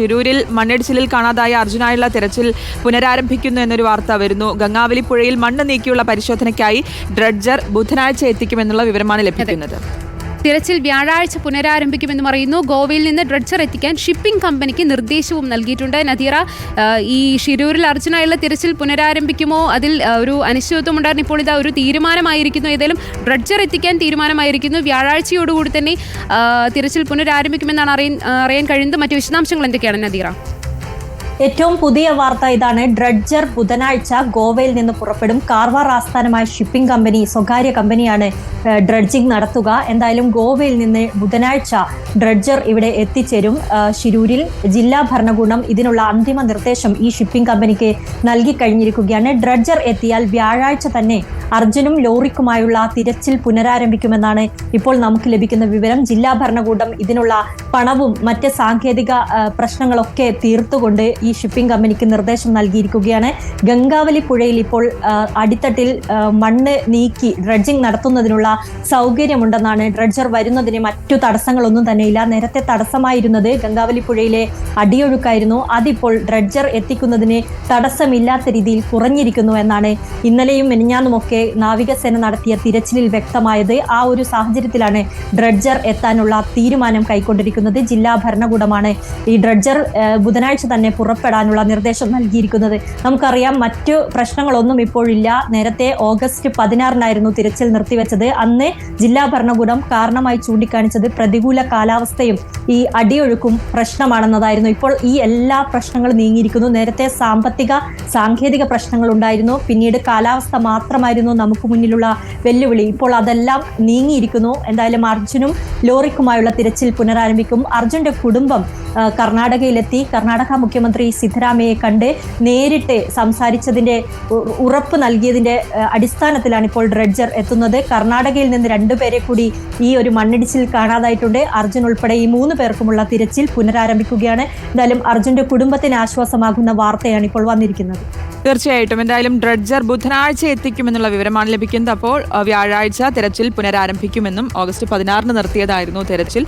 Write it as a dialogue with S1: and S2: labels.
S1: ഷിരൂരിൽ മണ്ണിടിച്ചിലിൽ കാണാതായ അർജുനായുള്ള തിരച്ചിൽ പുനരാരംഭിക്കുന്നു എന്നൊരു വാർത്ത വരുന്നു. ഗംഗാവലി പുഴയിൽ മണ്ണ് നീക്കിയുള്ള പരിശോധനയ്ക്കായി ഡ്രഡ്ജർ ബുധനാഴ്ച എത്തിക്കുമെന്നുള്ള വിവരമാണ് ലഭിക്കുന്നത്.
S2: തിരച്ചിൽ വ്യാഴാഴ്ച പുനരാരംഭിക്കുമെന്നും അറിയുന്നു. ഗോവയിൽ നിന്ന് ഡ്രഡ്ജർ എത്തിക്കാൻ ഷിപ്പിംഗ് കമ്പനിക്ക് നിർദ്ദേശവും നൽകിയിട്ടുണ്ട്. നദീറ ഈ ഷിരൂരിൽ അർജുനായുള്ള തിരച്ചിൽ പുനരാരംഭിക്കുമോ? അതിൽ ഒരു അനിശ്ചിതത്വം ഉണ്ടായിരുന്നു. ഇപ്പോൾ ഇതാ ഒരു തീരുമാനമായിരിക്കുന്നു. ഏതായാലും ഡ്രഡ്ജർ എത്തിക്കാൻ തീരുമാനമായിരിക്കുന്നു. വ്യാഴാഴ്ചയോടുകൂടി തന്നെ തിരച്ചിൽ പുനരാരംഭിക്കുമെന്നാണ് അറിയാൻ അറിയാൻ കഴിയുന്നത്. മറ്റു വിശദാംശങ്ങൾ എന്തൊക്കെയാണ് നദീറ?
S3: ഏറ്റവും പുതിയ വാർത്ത ഇതാണ്. ഡ്രഡ്ജർ ബുധനാഴ്ച ഗോവയിൽ നിന്ന് പുറപ്പെടും. കാർവാർ ആസ്ഥാനമായ ഷിപ്പിംഗ് കമ്പനി സ്വകാര്യ കമ്പനിയാണ് ഡ്രഡ്ജിംഗ് നടത്തുക. എന്തായാലും ഗോവയിൽ നിന്ന് ബുധനാഴ്ച ഡ്രഡ്ജർ ഇവിടെ എത്തിച്ചേരും. ശിരൂരിൽ ജില്ലാ ഭരണകൂടം ഇതിനുള്ള അന്തിമ നിർദ്ദേശം ഈ ഷിപ്പിംഗ് കമ്പനിക്ക് നൽകി കഴിഞ്ഞിരിക്കുകയാണ്. ഡ്രഡ്ജർ എത്തിയാൽ വ്യാഴാഴ്ച തന്നെ അർജുനും ലോറിക്കുമായുള്ള തിരച്ചിൽ പുനരാരംഭിക്കുമെന്നാണ് ഇപ്പോൾ നമുക്ക് ലഭിക്കുന്ന വിവരം. ജില്ലാ ഭരണകൂടം ഇതിനുള്ള പണവും മറ്റ് സാങ്കേതിക പ്രശ്നങ്ങളൊക്കെ തീർത്തുകൊണ്ട് ഈ ഷിപ്പിംഗ് കമ്പനിക്ക് നിർദ്ദേശം നൽകിയിരിക്കുകയാണ്. ഗംഗാവലി പുഴയിൽ ഇപ്പോൾ അടിത്തട്ടിൽ മണ്ണ് നീക്കി ഡ്രഡ്ജിംഗ് നടത്തുന്നതിനുള്ള സൗകര്യമുണ്ടെന്നാണ് ഡ്രഡ്ജർ വരുന്നതിന് മറ്റു തടസ്സങ്ങളൊന്നും തന്നെയില്ല. നേരത്തെ തടസ്സമായിരുന്നത് ഗംഗാവലി പുഴയിലെ അടിയൊഴുക്കായിരുന്നു. അതിപ്പോൾ ഡ്രഡ്ജർ എത്തിക്കുന്നതിന് തടസ്സമില്ലാത്ത രീതിയിൽ കുറഞ്ഞിരിക്കുന്നു എന്നാണ് ഇന്നലെയും മെനിഞ്ഞാന്നുമൊക്കെ നാവികസേന നടത്തിയ തിരച്ചിലിൽ വ്യക്തമായത്. ആ ഒരു സാഹചര്യത്തിലാണ് ഡ്രഡ്ജർ എത്താനുള്ള തീരുമാനം കൈക്കൊണ്ടിരിക്കുന്നത്. ജില്ലാ ഭരണകൂടമാണ് ഈ ഡ്രഡ്ജർ ബുധനാഴ്ച തന്നെ പുറപ്പെടാനുള്ള നിർദ്ദേശം നൽകിയിരിക്കുന്നത്. നമുക്കറിയാം മറ്റു പ്രശ്നങ്ങളൊന്നും ഇപ്പോഴില്ല. നേരത്തെ ഓഗസ്റ്റ് പതിനാറിനായിരുന്നു തിരച്ചിൽ നിർത്തിവെച്ചത്. അന്ന് ജില്ലാ ഭരണകൂടം കാരണമായി ചൂണ്ടിക്കാണിച്ചത് പ്രതികൂല കാലാവസ്ഥയും ഈ അടിയൊഴുക്കും പ്രശ്നമാണെന്നതായിരുന്നു. ഇപ്പോൾ ഈ എല്ലാ പ്രശ്നങ്ങളും നീങ്ങിയിരിക്കുന്നു. നേരത്തെ സാമ്പത്തിക സാങ്കേതിക പ്രശ്നങ്ങൾ ഉണ്ടായിരുന്നു പിന്നീട് കാലാവസ്ഥ മാത്രമായിരുന്നു നമുക്ക് മുന്നിലുള്ള വെല്ലുവിളി. ഇപ്പോൾ അതെല്ലാം നീങ്ങിയിരിക്കുന്നു. എന്തായാലും അർജുനും ലോറിക്കുമായുള്ള തിരച്ചിൽ പുനരാരംഭിക്കും. അർജുന്റെ കുടുംബം കർണാടകയിലെത്തി. കർണാടക മുഖ്യമന്ത്രി സിദ്ധരാമയ്യെ കണ്ട് നേരിട്ട് സംസാരിച്ചതിന്റെ ഉറപ്പ് നൽകിയതിന്റെ അടിസ്ഥാനത്തിലാണ് ഇപ്പോൾ ഡ്രഡ്ജർ എത്തുന്നത്. കർണാടകയിൽ നിന്ന് രണ്ടുപേരെ കൂടി ഈ ഒരു മണ്ണിടിച്ചിൽ കാണാതായിട്ടുണ്ട്. അർജുൻ ഉൾപ്പെടെ ഈ മൂന്ന് പേർക്കുമുള്ള തിരച്ചിൽ പുനരാരംഭിക്കുകയാണ്. എന്തായാലും അർജുന്റെ കുടുംബത്തിന് ആശ്വാസമാകുന്ന വാർത്തയാണ് ഇപ്പോൾ വന്നിരിക്കുന്നത്.
S1: തീർച്ചയായിട്ടും. എന്തായാലും ഡ്രഡ്ജർ ബുധനാഴ്ച എത്തിക്കുമെന്നുള്ള വിവരമാണ് ലഭിക്കുന്നത്. അപ്പോൾ വ്യാഴാഴ്ച തിരച്ചിൽ പുനരാരംഭിക്കുമെന്നും ഓഗസ്റ്റ് പതിനാറിന് നിർത്തിയതായിരുന്നു തിരച്ചിൽ.